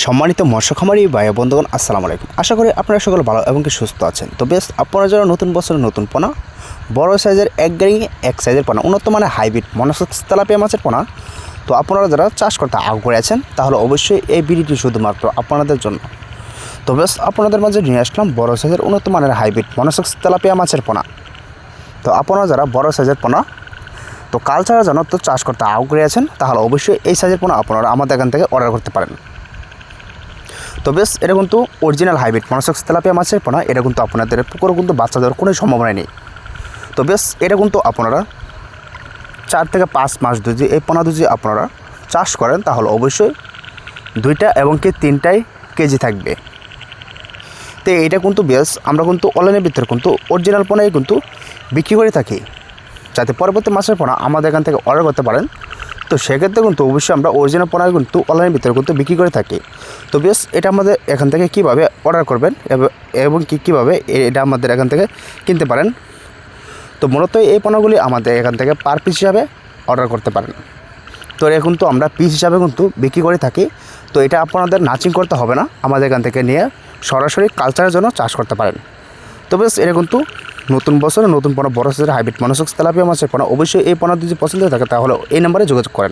সম্মানিত মৎস্য খামারি বন্ধুগণ, আসসালামু আলাইকুম। আশা করি আপনারা সকলে ভালো এবং কি সুস্থ আছেন। তো বেশ, আপনারা যারা নতুন বছরের নতুন পোনা, বড় সাইজের এক গাড়ি, এক সাইজের পোনা, উন্নত মানের হাইব্রিড মনসক্স তেলাপিয়া মাছের পোনা, তো আপনারা যারা চাষ করতে আগ্রহী আছেন, তাহলে অবশ্যই এই ভিডিওটি শুধুমাত্র আপনাদের জন্য। তো বেশ, আপনাদের মাঝে নিয়ে আসলাম বড় সাইজের উন্নত মানের হাইব্রিড মনসক্স তেলাপিয়া মাছের পোনা। তো আপনারা যারা বড় সাইজের পোনা, তো কালচারের জন্য তো চাষ করতে আগ্রহী আছেন, তাহলে অবশ্যই এই সাইজের পোনা আপনারা আমাদের এখান থেকে অর্ডার করতে পারেন। তো বেশ, এটা কিন্তু অরিজিনাল হাইব্রিড মনসক্স তেলাপিয়া মাছের পোনা, এটা কিন্তু আপনাদের পুকুরে কিন্তু বাচ্চা দেওয়ার কোনো সম্ভাবনা নেই। তো বেশ, এটা কিন্তু আপনারা চার থেকে পাঁচ মাস যদি এই পোনা যদি আপনারা চাষ করেন, তাহলে অবশ্যই দুইটা এবং কি তিনটাই কেজি থাকবে। তো এটা কিন্তু বেশ, আমরা কিন্তু অনলাইনের ভিতরে কিন্তু অরিজিনাল পোনাই কিন্তু বিক্রি করে থাকি। যাতে পরবর্তী মাসের পোনা আমাদের এখান থেকে অর্ডার করতে পারেন। তো সেক্ষেত্রে কিন্তু অবশ্যই আমরা অরিজিনাল পোনা কিন্তু অনলাইনের ভিতরে কিন্তু বিক্রি করে থাকি। তো বেশ, এটা আমাদের এখান থেকে কীভাবে অর্ডার করবেন এব- কী কীভাবে এটা আমাদের এখান থেকে কিনতে পারেন। তো মূলত এই পণ্যগুলি আমাদের এখান থেকে পার পিস হিসাবে অর্ডার করতে পারেন। তো এটা কিন্তু আমরা পিস হিসাবে কিন্তু বিক্রি করে থাকি। তো এটা আপনাদের নাচিং করতে হবে না। আমাদের এখান থেকে নিয়ে সরাসরি কালচারের জন্য চাষ করতে পারেন। তো বেশ, এটা কিন্তু নতুন বছরে নতুন পণ্য বড় সাইজের হাইব্রিড মনসক্স তেলাপিয়া মাছের পণ্য অবশ্যই এই পণ্য যদি পছন্দ থাকে, তাহলে এই নাম্বারে যোগাযোগ করেন।